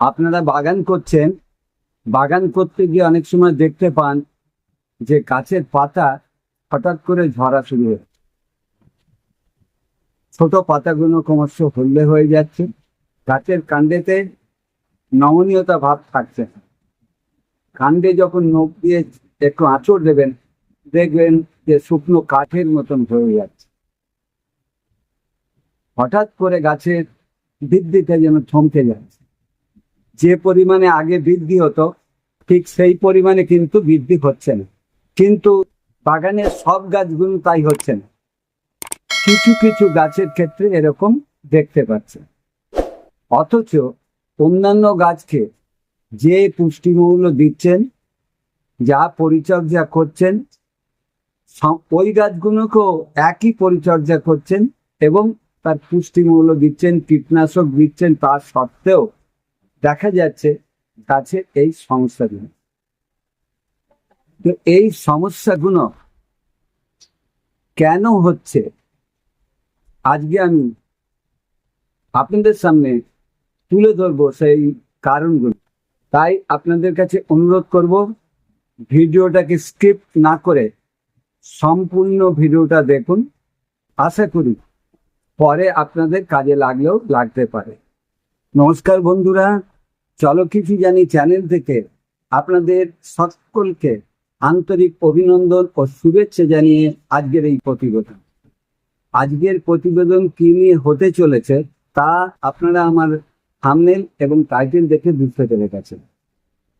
আপনারা বাগান করছেন, বাগান করতে গিয়ে অনেক সময় দেখতে পান যে গাছের পাতা হঠাৎ করে ঝরা শুরু হয়ে ছোট পাতাগুলো ক্রমশ হলদে হয়ে যাচ্ছে। গাছের কাণ্ডেতে নমনীয়তা ভাব থাকছে। কাণ্ডে যখন নখ দিয়ে একটু আঁচড় দেবেন, দেখবেন যে শুকনো কাঠের মতন হয়ে যাচ্ছে। হঠাৎ করে গাছের বৃদ্ধিটা যেন থমকে যাচ্ছে। যে পরিমাণে আগে বৃদ্ধি হতো, ঠিক সেই পরিমাণে কিন্তু বৃদ্ধি হচ্ছে না। কিন্তু বাগানের সব গাছগুলো তাই হচ্ছে না। কিছু কিছু গাছের ক্ষেত্রে এরকম দেখতে পাচ্ছে অথচ অন্যান্য গাছকে যে পুষ্টিমূল্য দিচ্ছেন, যা পরিচর্যা করছেন ওই গাছগুলোকেও একই পরিচর্যা করছেন এবং তার পুষ্টিমূল্য দিচ্ছেন, কীটনাশক দিচ্ছেন তার সত্ত্বেও দেখা যাচ্ছে গাছের এই সমস্যাগুলো। তো এই সমস্যাগুলো কেন হচ্ছে? আজকে আমি আপনাদের সামনে তুলে ধরবো সেই কারণগুলো। তাই আপনাদের কাছে অনুরোধ করব, ভিডিওটাকে স্কিপ না করে সম্পূর্ণ ভিডিওটা দেখুন। আশা করি পরে আপনাদের কাজে লাগলেও লাগতে পারে। নমস্কার বন্ধুরা চলো কিছু জানি চ্যানেল থেকে আপনাদের সকলকে আন্তরিক অভিনন্দন ও শুভেচ্ছা জানিয়ে আজকের এই প্রতিবেদন। আজকের প্রতিবেদন কি নিয়ে হতে চলেছে তা আপনারা আমার থামনেল এবং টাইটেল দেখে বুঝতে পেরে গেছেন।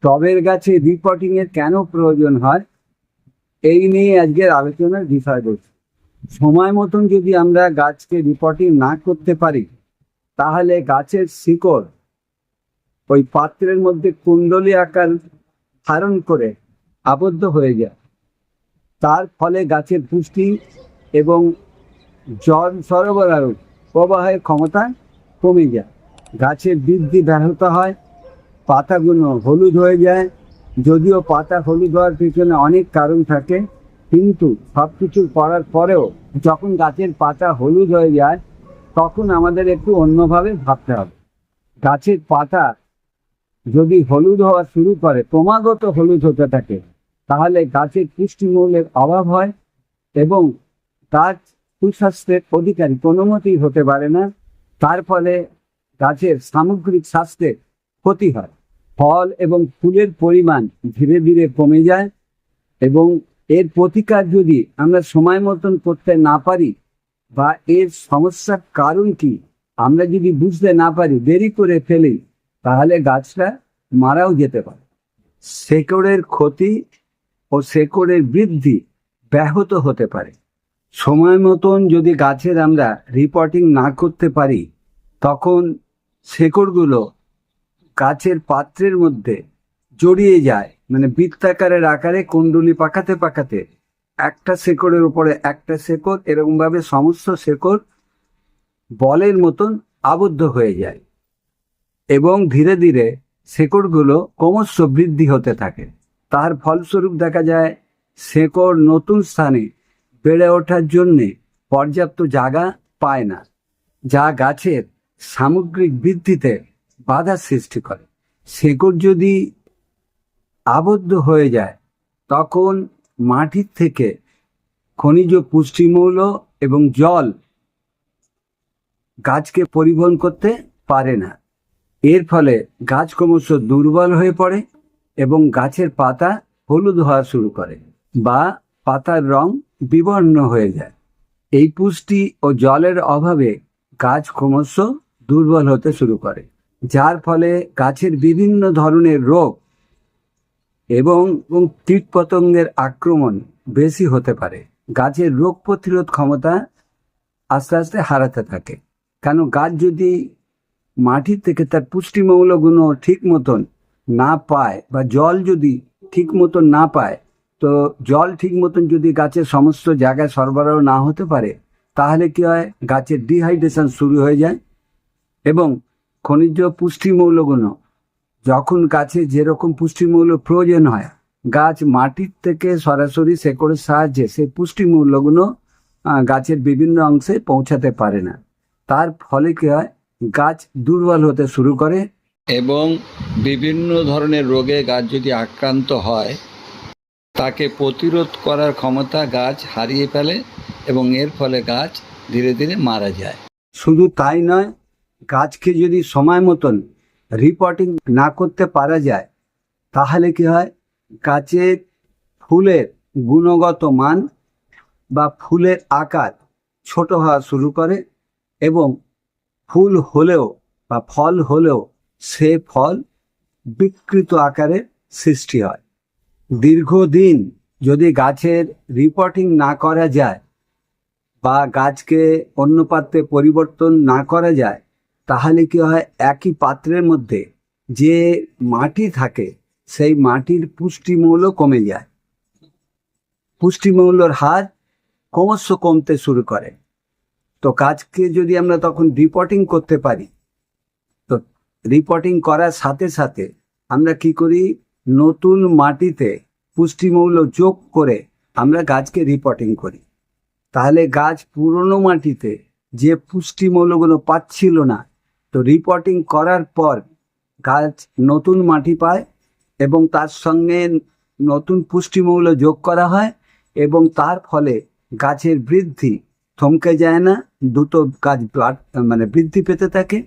টবের গাছে রিপোর্টিং এর কেন প্রয়োজন হয়, এই নিয়ে আজকের আলোচনার বিষয় রয়েছে সময় মতন যদি আমরা গাছকে রিপোর্টিং না করতে পারি তাহলে গাছের শিকড় ওই পাত্রের মধ্যে কুণ্ডলী আকার ধারণ করে আবদ্ধ হয়ে যায়। তার ফলে গাছের পুষ্টি এবং জল সরবরাহ প্রবাহের ক্ষমতা কমে যায়। গাছের বৃদ্ধি ব্যাহত হয়, পাতাগুলো হলুদ হয়ে যায়। যদিও পাতা হলুদ হওয়ার পিছনে অনেক কারণ থাকে, কিন্তু সব কিছু করার পরেও যখন গাছের পাতা হলুদ হয়ে যায় তখন আমাদের একটু অন্যভাবে ভাবতে হবে। গাছের পাতা যদি হলুদ হওয়া শুরু করে, ক্রমাগত হলুদ হতে থাকে, তাহলে গাছের পুষ্টিমূল্যের অভাব হয় এবং গাছ সুস্বাস্থ্যের অধিকারী কোনো মতেই হতে পারে না। তার ফলে গাছের সামগ্রিক স্বাস্থ্যের ক্ষতি হয়। ফল এবং ফুলের পরিমাণ ধীরে ধীরে কমে যায় এবং এর প্রতিকার যদি আমরা সময় মতন করতে না পারি বা এর সমস্যার কারণ কি? আমরা যদি বুঝতে না পারি, দেরি করে ফেলি, তাহলে গাছটা মারাও যেতে পারে। শেকড়ের ক্ষতি ও শেকড়ের বৃদ্ধি ব্যাহত হতে পারে। সময় মতন যদি গাছের আমরা রিপোর্টিং না করতে পারি, তখন শেকড়গুলো গাছের পাত্রের মধ্যে জড়িয়ে যায় মানে বৃত্তাকারের আকারে কুণ্ডলি পাকাতে পাকাতে একটা শেকড়ের উপরে একটা শেকড়, এরকমভাবে সমস্ত শেকড় বলের মতন আবদ্ধ হয়ে যায় এবং ধীরে ধীরে শেকড়গুলো ক্রমশ বৃদ্ধি হতে থাকে। তার ফলস্বরূপ দেখা যায়, শেকড় নতুন স্থানে বেড়ে ওঠার জন্যে পর্যাপ্ত জায়গা পায় না, যা গাছের সামগ্রিক বৃদ্ধিতে বাধা সৃষ্টি করে। শেকড় যদি আবদ্ধ হয়ে যায়, তখন মাটির থেকে খনিজ পুষ্টিমৌল এবং জল গাছকে পরিবহন করতে পারে না। এর ফলে গাছ ক্রমশ দুর্বল হয়ে পড়ে এবং গাছের পাতা হলুদ হওয়া শুরু করে বা পাতার রং বিবর্ণ হয়ে যায়। এই পুষ্টি ও জলের অভাবে গাছ ক্রমশ দুর্বল হতে শুরু করে, যার ফলে গাছের বিভিন্ন ধরনের রোগ এবং এবং কীটপতঙ্গের আক্রমণ বেশি হতে পারে। গাছের রোগ প্রতিরোধ ক্ষমতা আস্তে আস্তে হারাতে থাকে। কেন গাছ যদি মাটির থেকে তার পুষ্টিমৌলগুলো ঠিক মতন না পায় বা জল যদি ঠিক মতন না পায়, তো জল ঠিক মতন যদি গাছের সমস্ত জায়গায় সরবরাহ না হতে পারে, তাহলে কি হয়? গাছের ডিহাইড্রেশন শুরু হয়ে যায় এবং খনিজ পুষ্টিমৌলগুলো যখন গাছে যেরকম পুষ্টিমূল্য প্রয়োজন হয় গাছ মাটির থেকে সরাসরি শেকড়ের সাহায্যে সেই পুষ্টিমূল্যগুলো গাছের বিভিন্ন অংশে পৌঁছাতে পারে না। তার ফলে কি হয় গাছ দুর্বল হতে শুরু করে। এবং বিভিন্ন ধরনের রোগে গাছ যদি আক্রান্ত হয় তাকে প্রতিরোধ করার ক্ষমতা গাছ হারিয়ে ফেলে এবং এর ফলে গাছ ধীরে ধীরে মারা যায়। শুধু তাই নয় গাছকে যদি সময় মতন রিপোর্টিং না করতে পারা যায়, তাহলে কি হয়? গাছের ফুলের গুণগত মান বা ফুলের আকার ছোট হওয়া শুরু করে এবং ফুল হলেও বা ফল হলেও সে ফল বিকৃত আকারের সৃষ্টি হয়। দীর্ঘদিন যদি গাছের রিপোর্টিং না করা যায় বা গাছকে অন্য পাত্রে পরিবর্তন না করা যায় তাহলে কি হয়? একই পাত্রের মধ্যে যে মাটি থাকে, সেই মাটির পুষ্টিমূল্য কমে যায়। পুষ্টিমূল্যর হার ক্রমশ কমতে শুরু করে। তো গাছকে যদি আমরা তখন রিপোর্টিং করতে পারি, তো রিপোর্টিং করার সাথে সাথে আমরা কি করি? নতুন মাটিতে পুষ্টিমূল্য যোগ করে আমরা গাছকে রিপোর্টিং করি। তাহলে গাছ পুরনো মাটিতে যে পুষ্টিমূল্যগুলো পাচ্ছিল না তো রিপোর্টিং করার পর গাছ নতুন মাটি পায় এবং তার সঙ্গে নতুন পুষ্টিমূল্য যোগ করা হয় এবং তার ফলে গাছের বৃদ্ধি থমকে যায় না দ্রুত গাছ মানে বৃদ্ধি পেতে থাকে।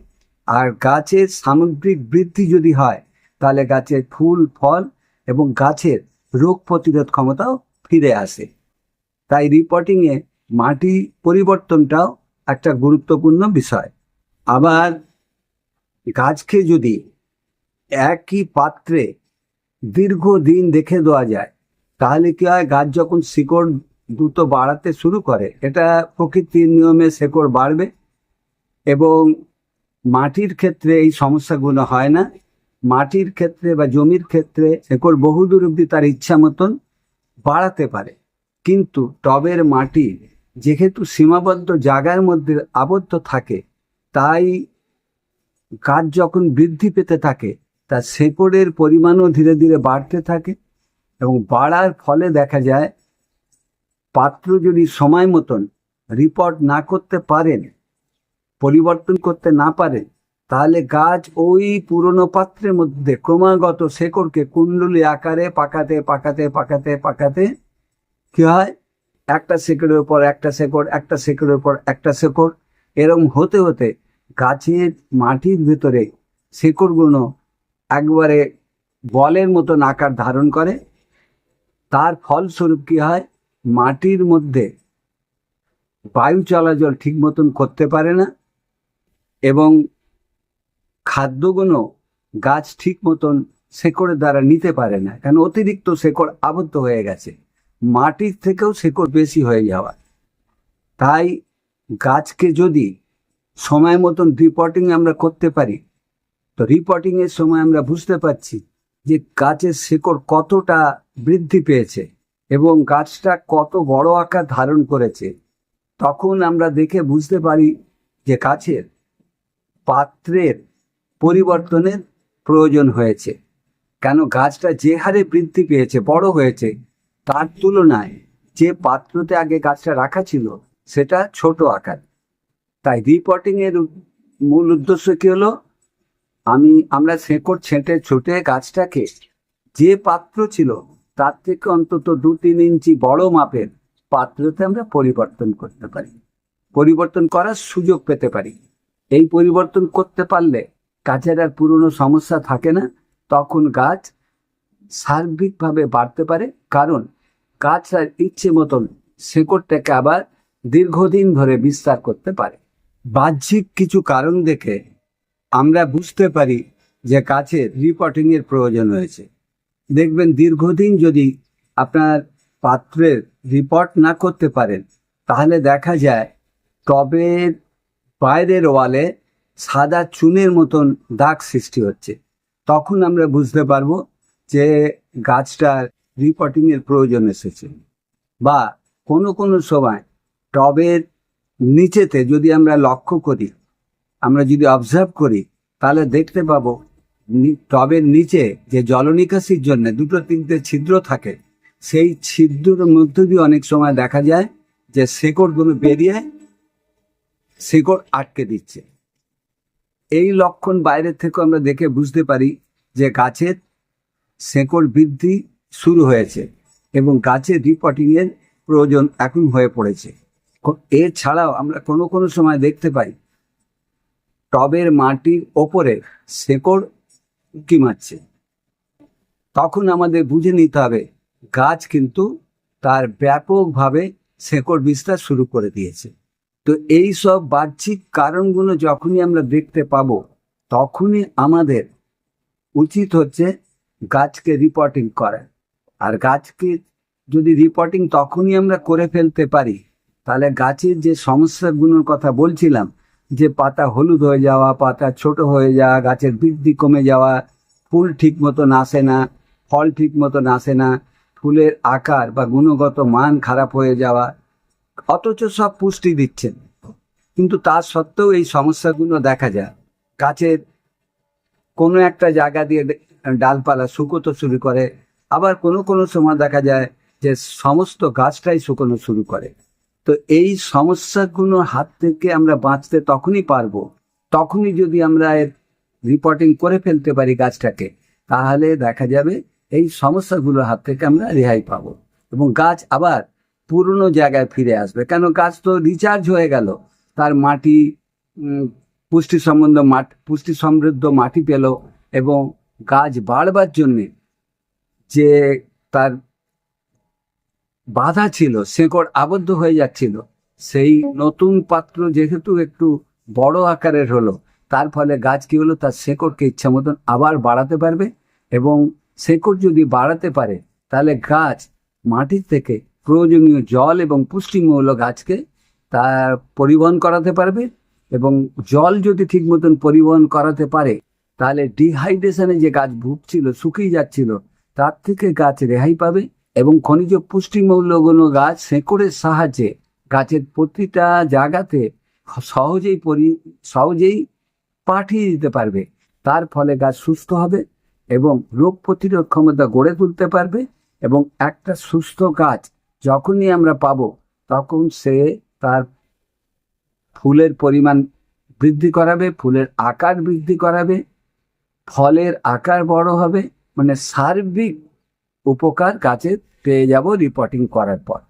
আর গাছের সামগ্রিক বৃদ্ধি যদি হয়, তাহলে গাছের ফুল, ফল এবং গাছের রোগ প্রতিরোধ ক্ষমতাও ফিরে আসে। তাই রিপোর্টিংয়ে মাটি পরিবর্তনটাও একটা গুরুত্বপূর্ণ বিষয়। আবার গাছকে যদি একই পাত্রে দীর্ঘদিন দেখে দেওয়া যায়, তাহলে কি হয় গাছ যখন শিকড় দ্রুত বাড়াতে শুরু করে, এটা প্রকৃতির নিয়মে শিকড় বাড়বে এবং মাটির ক্ষেত্রে এই সমস্যাগুলো হয় না। মাটির ক্ষেত্রে বা জমির ক্ষেত্রে শেকড় বহুদূর অব্দি তার ইচ্ছা মতন বাড়াতে পারে। কিন্তু টবের মাটি যেহেতু সীমাবদ্ধ জায়গার মধ্যে আবদ্ধ থাকে, তাই গাছ যখন বৃদ্ধি পেতে থাকে তার শেকড়ের পরিমাণও ধীরে ধীরে বাড়তে থাকে এবং বাড়ার ফলে দেখা যায়, পাত্র যদি সময় মতন রিপোর্ট না করতে পারেন, পরিবর্তন করতে না পারেন, তাহলে গাছ ওই পুরনো পাত্রের মধ্যে ক্রমাগত শেকড়কে কুণ্ডলী আকারে পাকাতে পাকাতে পাকাতে পাকাতে কি হয়? একটা শেকড়ের উপর একটা শেকড়, একটা শেকড়ের উপর একটা শেকড় এরকম হতে হতে গাছের মাটির ভেতরে শেকড়গুলো একবারে বলের মতন আকার ধারণ করে। তার ফলস্বরূপ কি হয়? মাটির মধ্যে বায়ু চলাচল ঠিক মতন করতে পারে না এবং খাদ্যগুলো গাছ ঠিক মতন শেকড়ের দ্বারা নিতে পারে না। কারণ অতিরিক্ত শেকড় আবদ্ধ হয়ে গেছে। মাটির থেকেও শেকড় বেশি হয়ে যাওয়া তাই গাছকে যদি সময় মতন রিপোর্টিং আমরা করতে পারি। তো রিপোর্টিং এর সময় আমরা বুঝতে পারছি যে গাছের শেকড় কতটা বৃদ্ধি পেয়েছে এবং গাছটা কত বড় আকার ধারণ করেছে। তখন আমরা দেখে বুঝতে পারি যে গাছের পাত্রের পরিবর্তনের প্রয়োজন হয়েছে। কেন গাছটা যে হারে বৃদ্ধি পেয়েছে, বড় হয়েছে, তার তুলনায় যে পাত্রতে আগে গাছটা রাখা ছিল, সেটা ছোট আকার। তাই রিপোর্টিং এর মূল উদ্দেশ্য কি হলো? আমি, আমরা শেকড় ছেঁটে ছুটে গাছটাকে যে পাত্র ছিল, তার থেকে অন্তত দু তিন ইঞ্চি বড় মাপের পাত্রতে আমরা পরিবর্তন করতে পারি। পরিবর্তন করার সুযোগ পেতে পারি। এই পরিবর্তন করতে পারলে গাছের আর পুরনো সমস্যা থাকে না। তখন গাছ সার্বিকভাবে বাড়তে পারে। কারণ গাছ আর ইচ্ছে মতন শেকড়টাকে আবার দীর্ঘদিন ধরে বিস্তার করতে পারে। বাহ্যিক কিছু কারণ দেখে আমরা বুঝতে পারি যে গাছের রিপোর্টিং এর প্রয়োজন হয়েছে দেখবেন দীর্ঘদিন যদি আপনার পাত্রের রিপোর্ট না করতে পারেন, তাহলে দেখা যায় টবের বাইরের ওয়ালে সাদা চুনের মতন দাগ সৃষ্টি হচ্ছে। তখন আমরা বুঝতে পারব যে গাছটার রিপোর্টিং এর প্রয়োজন এসেছে। বা কোনো কোনো সময় টবের নিচেতে যদি আমরা লক্ষ্য করি, আমরা যদি অবজার্ভ করি, তাহলে দেখতে পাবো টবের নিচে যে জলনিকাশির জন্য দুটো তিনটে ছিদ্র থাকে, সেই ছিদ্রের মধ্যে দিয়ে অনেক সময় দেখা যায় যে শেকড়গুলো বেরিয়ে শেকড় আটকে দিচ্ছে। এই লক্ষণ বাইরের থেকে আমরা দেখে বুঝতে পারি যে গাছের শেকড় বৃদ্ধি শুরু হয়েছে এবং গাছের রিপোর্টিংয়ের প্রয়োজন এখন হয়ে পড়েছে। এছাড়াও আমরা কোনো কোনো সময় দেখতে পাই টবের মাটির ওপরে শেকড় উঁকি মারছে। তখন আমাদের বুঝে নিতে হবে গাছ কিন্তু তার ব্যাপকভাবে শেকড় বিস্তার শুরু করে দিয়েছে। তো এই সব বাহ্যিক কারণগুলো যখনই আমরা দেখতে পাবো, তখনই আমাদের উচিত হচ্ছে গাছকে রিপোর্টিং করা। আর গাছকে যদি রিপোর্টিং তখনই আমরা করে ফেলতে পারি তাহলে গাছের যে সমস্যাগুলোর কথা বলছিলাম, যে পাতা হলুদ হয়ে যাওয়া, পাতা ছোট হয়ে যাওয়া, গাছের বৃদ্ধি কমে যাওয়া, ফুল ঠিক মতন আসে না, ফল ঠিক মতন আসে না, ফুলের আকার বা গুণগত মান খারাপ হয়ে যাওয়া, অথচ সব পুষ্টি দিচ্ছেন। কিন্তু তা সত্ত্বেও এই সমস্যাগুলো দেখা যায়। গাছের কোনো একটা জায়গা দিয়ে ডালপালা শুকোতে শুরু করে, আবার কোনো কোনো সময় দেখা যায় যে সমস্ত গাছটাই শুকোনো শুরু করে। তো এই সমস্যাগুলোর হাত থেকে আমরা বাঁচতে তখনই পারব। তখনই যদি আমরা এর রিপোর্টিং করে ফেলতে পারি গাছটাকে, তাহলে দেখা যাবে এই সমস্যাগুলোর হাত থেকে আমরা রেহাই পাবো এবং গাছ আবার পুরনো জায়গায় ফিরে আসবে। কেন? গাছ তো রিচার্জ হয়ে গেল। তার মাটি পুষ্টি সম্বন্ধ মাটি, পুষ্টি সমৃদ্ধ মাটি পেল এবং গাছ বাড়বার জন্যে যে তার বাধা ছিল শেকড় আবদ্ধ হয়ে যাচ্ছিল। সেই নতুন পাত্র যেহেতু একটু বড় আকারের হলো, তার ফলে গাছ কি হলো, তার শেকড়কে ইচ্ছা মতন আবার বাড়াতে পারবে এবং শেকড় যদি বাড়াতে পারে, তাহলে গাছ মাটির থেকে প্রয়োজনীয় জল এবং পুষ্টিমূল্য গাছকে তার পরিবহন করাতে পারবে এবং জল যদি ঠিক মতন পরিবহন করাতে পারে, তাহলে ডিহাইড্রেশনে যে গাছ ভুগছিল, শুকিয়ে যাচ্ছিল, তার থেকে গাছ রেহাই পাবে এবং খনিজ পুষ্টিমূল্যগুলো গাছ শেকড়ের সাহায্যে গাছের প্রতিটা জায়গাতে সহজেই পরি, সহজেই পাঠিয়ে দিতে পারবে। তার ফলে গাছ সুস্থ হবে এবং রোগ প্রতিরোধ ক্ষমতা গড়ে তুলতে পারবে এবং একটা সুস্থ গাছ যখনই আমরা পাবো, তখন সে তার ফুলের পরিমাণ বৃদ্ধি করাবে, ফুলের আকার বৃদ্ধি করাবে, ফলের আকার বড় হবে মানে সার্বিক উপকার গাছের পেয়ে যাব রিপোর্টিং করার পর।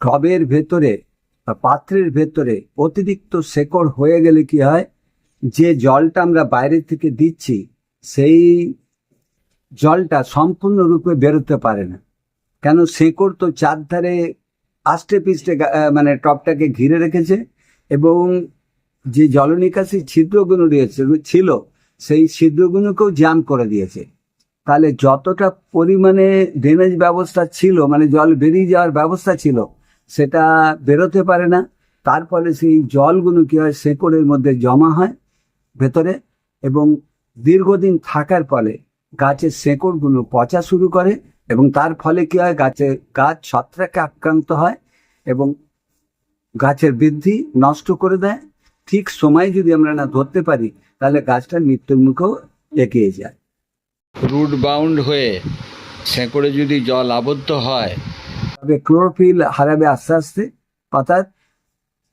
টবের ভেতরে বা পাত্রের ভেতরে অতিরিক্ত শেকড় হয়ে গেলে কি হয়? যে জলটা আমরা বাইরে থেকে দিচ্ছি, সেই জলটা সম্পূর্ণরূপে বেরোতে পারে না। কেন? শেকড় তো চারধারে আষ্টে পিষ্টে মানে টপটাকে ঘিরে রেখেছে এবং যে জলনিকাশি ছিদ্রগুলো রয়েছে, ছিল, সেই ছিদ্রগুলোকেও জ্যাম করে দিয়েছে। তাহলে যতটা পরিমাণে ড্রেনেজ ব্যবস্থা ছিল মানে জল বেরিয়ে যাওয়ার ব্যবস্থা ছিল, সেটা বেরোতে পারে না। তার ফলে সেই জলগুলো কী হয়, শেকড়ের মধ্যে জমা হয় ভেতরে এবং দীর্ঘদিন থাকার ফলে গাছের শেকড়গুলো পচা শুরু করে এবং তার ফলে কী হয় গাছের গাছ ছত্রাকে আক্রান্ত হয় এবং গাছের বৃদ্ধি নষ্ট করে দেয়। ঠিক সময় যদি আমরা না ধরতে পারি, তাহলে গাছটা মৃত্যুর মুখেও এগিয়ে যায়। রুট বাউন্ড হয়ে শেকড়ে যদি জল আবদ্ধ হয় তবে ক্লোরোফিল হারাবে আস্তে আস্তে পাতার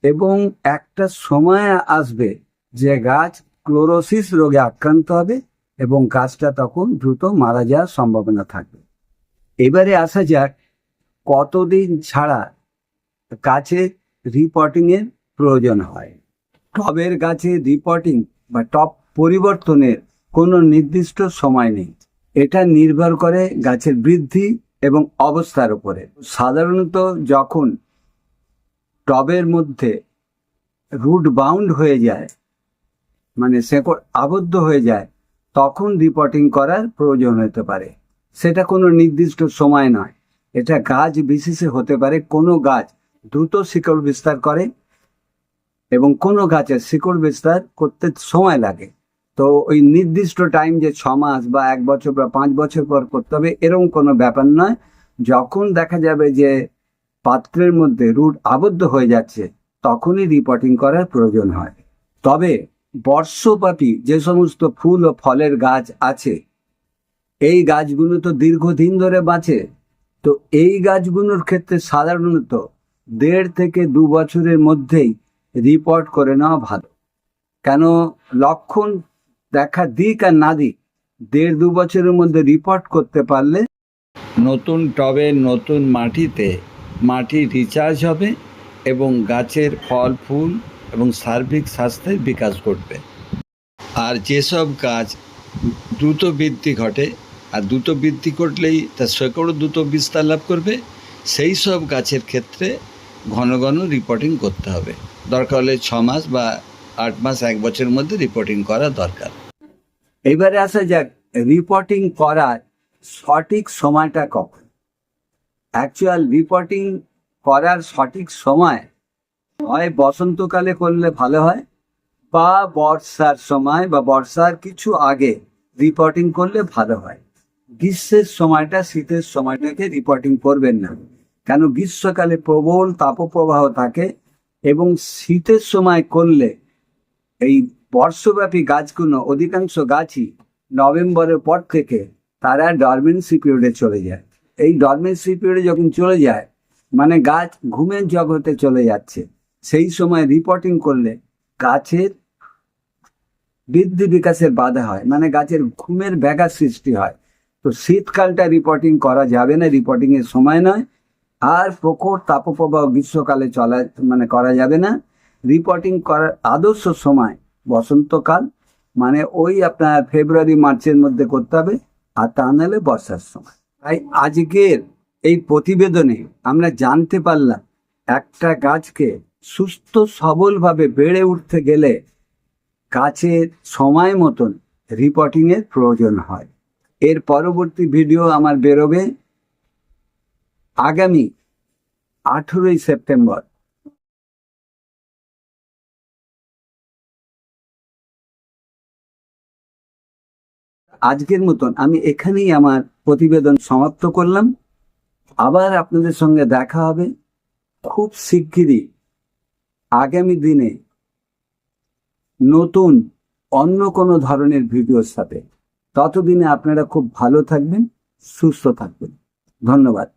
এবং একটা সময় আসবে যে গাছ ক্লোরোসিস রোগে আক্রান্ত হবে এবং গাছটা তখন দ্রুত মারা যাওয়ার সম্ভাবনা থাকবে। এবারে আসা যাক কতদিন ছাড়া গাছে রিপোর্টিং এর প্রয়োজন হয়। টবের গাছে রিপোর্টিং বা টপ পরিবর্তনের কোনো নির্দিষ্ট সময় নেই। এটা নির্ভর করে গাছের বৃদ্ধি এবং অবস্থার উপরে। সাধারণত যখন টবের মধ্যে রুট বাউন্ড হয়ে যায় মানে শেকড় আবদ্ধ হয়ে যায়, তখন রিপোর্টিং করার প্রয়োজন হতে পারে। সেটা কোনো নির্দিষ্ট সময় নয়। এটা গাছ বিশেষে হতে পারে কোনো গাছ দ্রুত শিকড় বিস্তার করে এবং কোনো গাছের শিকড় বিস্তার করতে সময় লাগে। তো ওই নির্দিষ্ট টাইম যে ছ মাস বা এক বছর বা পাঁচ বছর পর করতে হবে, এরকম কোনো ব্যাপার নয়। যখন দেখা যাবে যে পাত্রের মধ্যে রুট আবদ্ধ হয়ে যাচ্ছে, তখনই রিপোর্টিং করার প্রয়োজন হয়। তবে বর্ষপাতি যে সমস্ত ফুল ও ফলের গাছ আছে, এই গাছগুলো তো দীর্ঘদিন ধরে বাঁচে। তো এই গাছগুলোর ক্ষেত্রে সাধারণত দেড় থেকে দু বছরের মধ্যেই রিপোর্ট করে নেওয়া ভালো। কেন? লক্ষণ দেখা দিক আর না দিক, দেড় দু বছরের মধ্যে রিপোর্ট করতে পারলে। নতুন টবে নতুন মাটিতে মাটি রিচার্জ হবে এবং গাছের ফল, ফুল এবং সার্বিক স্বাস্থ্যের বিকাশ ঘটবে। আর যেসব গাছ দ্রুত বৃদ্ধি ঘটে আর দ্রুত বৃদ্ধি ঘটলেই তার শেকড়ও দ্রুত বিস্তার লাভ করবে, সেই সব গাছের ক্ষেত্রে ঘন ঘন রিপোর্টিং করতে হবে। দরকার হলে ছ মাস বা আট মাস এক বছরের মধ্যে রিপোর্টিং করা দরকার। এবারে আসা যাক রিপোর্টিং করার সঠিক সময়টা কখন? অ্যাকচুয়াল রিপোর্টিং করার সঠিক সময় হয় বসন্তকালে করলে ভালো হয়, বা বর্ষার সময় বা বর্ষার কিছু আগে রিপোর্টিং করলে ভালো হয়। গ্রীষ্মের সময়টা শীতের সময়টাকে রিপোর্টিং করবেন না, কেন গ্রীষ্মকালে প্রবল তাপপ্রবাহ থাকে এবং শীতের সময় করলে এই বর্ষব্যাপী গাছগুলো অধিকাংশ গাছই নভেম্বরের পর থেকে তারা ডরমেন্সি পিরিয়ডে চলে যায়। এই ডরমেন্সি পিরিয়ডে যখন চলে যায় মানে গাছ ঘুমের জগতে চলে যাচ্ছে। সেই সময় রিপোর্টিং করলে গাছের বৃদ্ধি বিকাশের বাধা হয় মানে গাছের ঘুমের ব্যাঘাত সৃষ্টি হয়। তো শীতকালটা রিপোর্টিং করা যাবে না রিপোর্টিং এর সময় নয়। আর প্রখর তাপপ্রবাহ গ্রীষ্মকালে চলা মানে করা যাবে না। রিপোর্টিং করার আদর্শ সময় বসন্তকাল মানে ওই আপনার ফেব্রুয়ারি, মার্চের মধ্যে করতে হবে, আর তা নাহলে বর্ষার সময়। তাই আজকের এই প্রতিবেদনে আমরা জানতে পারলাম, একটা গাছকে সুস্থ, সবলভাবে বেড়ে উঠতে গেলে গাছের সময় মতন রিপোর্টিংয়ের প্রয়োজন হয়। এর পরবর্তী ভিডিও আমার বেরোবে আগামী আঠেরোই সেপ্টেম্বর। আজকের মতন আমি এখানেই আমার প্রতিবেদন সমাপ্ত করলাম। আবার আপনাদের সঙ্গে দেখা হবে খুব শিগগিরই আগামী দিনে নতুন অন্য কোনো ধরনের ভিডিওর সাথে। ততদিনে আপনারা খুব ভালো থাকবেন, সুস্থ থাকবেন। ধন্যবাদ।